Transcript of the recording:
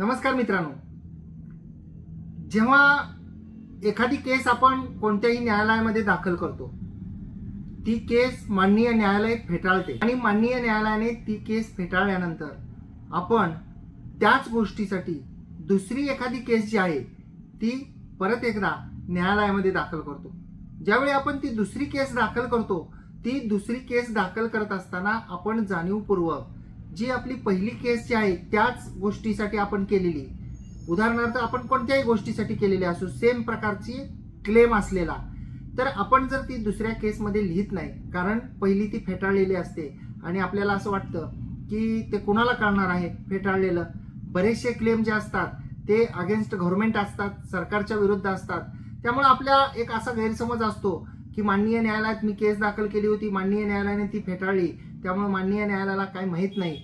नमस्कार मित्रांनो. जेव्हा एखादी केस आपण कोणत्याही न्यायालयामध्ये दाखल करतो ती केस माननीय न्यायालय फेटाळते आणि माननीय न्यायालयाने ती केस फेटाळल्यानंतर आपण त्याच गोष्टीसाठी दुसरी एखादी केस जी आहे ती परत एकदा न्यायालयामध्ये दाखल करतो. ज्यावेळी आपण ती दुसरी केस दाखल करतो ती दुसरी केस दाखल करत असताना आपण जाणीवपूर्वक जी आपली पहिली केस जी आहे त्याच गोष्टीसाठी आपण केलेली. उदाहरणार्थ आपण कोणत्याही गोष्टीसाठी केलेली असू सेम प्रकारची क्लेम असलेला. तर आपण जर ती दुसऱ्या केसमध्ये लिहित नाही कारण पहिली ती फेटाळलेली असते. आणि आपल्याला असं वाटतं की ते कुणाला कळणार आहे फेटाळलेलं? बरेचसे क्लेम जे असतात ते अगेन्स्ट गव्हर्नमेंट असतात सरकारच्या विरुद्ध असतात. त्यामुळे आपल्या एक असा गैरसमज असतो की माननीय न्यायालयात मी केस दाखल केली होती माननीय न्यायालयाने ती फेटाळली. त्यामुळे माननीय न्यायालयाला काही माहीत नाही.